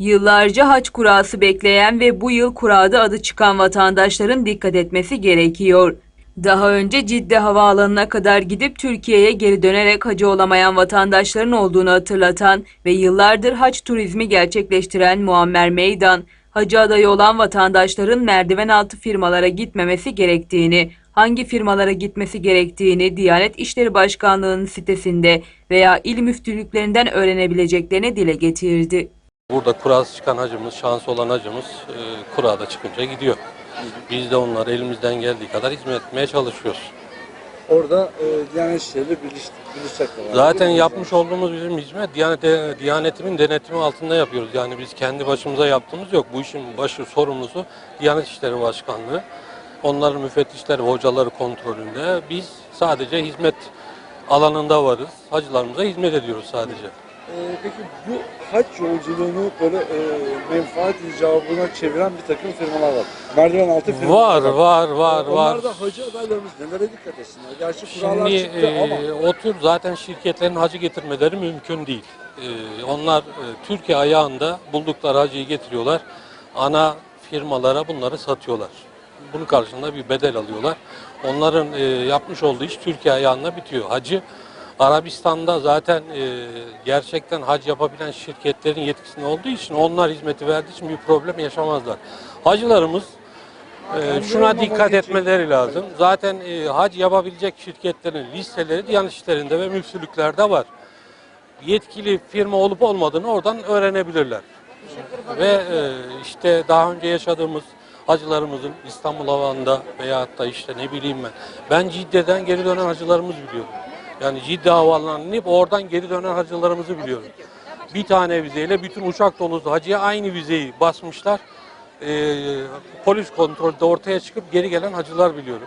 Yıllarca haç kurası bekleyen ve bu yıl kurada adı çıkan vatandaşların dikkat etmesi gerekiyor. Daha önce Cidde Havaalanı'na kadar gidip Türkiye'ye geri dönerek hacı olamayan vatandaşların olduğunu hatırlatan ve yıllardır haç turizmi gerçekleştiren Muammer Meydan, hacı adayı olan vatandaşların merdiven altı firmalara gitmemesi gerektiğini, hangi firmalara gitmesi gerektiğini Diyanet İşleri Başkanlığı'nın sitesinde veya il müftülüklerinden öğrenebileceklerini dile getirdi. Burada kurası çıkan hacımız, şansı olan hacımız e, kurada çıkınca gidiyor. Biz de onlara elimizden geldiği kadar hizmet etmeye çalışıyoruz. Orada e, Diyanet İşleri'yle birleş, birleşecekler. abi, Zaten değil mi? yapmış olduğumuz bizim hizmet Diyanet, Diyanetimin denetimi altında yapıyoruz. Yani biz kendi başımıza yaptığımız yok. Bu işin başı sorumlusu Diyanet İşleri Başkanlığı. Onların müfettişleri hocaları kontrolünde. Biz sadece hizmet alanında varız. Hacılarımıza hizmet ediyoruz sadece. E, peki bu haç yolculuğunu böyle e, menfaat icabına çeviren bir takım firmalar var. Merdiven altı firmalar Var, var, var, Onlar var. da hacı adaylarımız nelere dikkat etsinler? Gerçi kurallar Şimdi çıktı ama e, o tür zaten şirketlerin hacı getirmeleri mümkün değil. E, onlar e, Türkiye ayağında buldukları hacıyı getiriyorlar. Ana firmalara bunları satıyorlar. Bunun karşılığında bir bedel alıyorlar. Onların e, yapmış olduğu iş Türkiye ayağında bitiyor. Hacı Arabistan'da zaten e, gerçekten hac yapabilen şirketlerin yetkisinde olduğu için onlar hizmeti verdiği için bir problem yaşamazlar. Hacılarımız ee, şuna dikkat etmeleri lazım. Zaten e, hac yapabilecek şirketlerin listeleri Diyanet İşleri'nde ve müftülüklerde var. Yetkili firma olup olmadığını oradan öğrenebilirler. Ve e, işte daha önce yaşadığımız hacılarımızın İstanbul Havaalanı'nda veyahut da işte ne bileyim ben. Ben Cidde'den geri dönen hacılarımız biliyorum. Yani Cidde Havaalanı'na inip oradan geri dönen hacılarımızı biliyorum. Bir tane vizeyle bütün uçak dolusu hacıya aynı vizeyi basmışlar e, polis kontrolde ortaya çıkıp geri gelen hacılar biliyorum.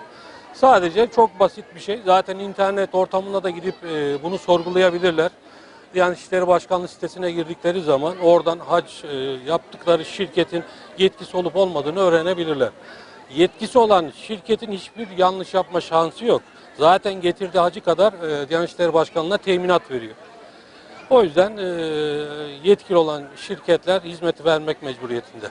Sadece çok basit bir şey. Zaten internet ortamında da gidip e, bunu sorgulayabilirler. Yani İşleri Başkanlığı sitesine girdikleri zaman oradan hac e, yaptıkları şirketin yetkisi olup olmadığını öğrenebilirler. Yetkisi olan şirketin hiçbir yanlış yapma şansı yok. Zaten getirdiği hacı kadar e, Diyanet İşleri Başkanlığı'na teminat veriyor. O yüzden e, yetkili olan şirketler hizmeti vermek mecburiyetinde.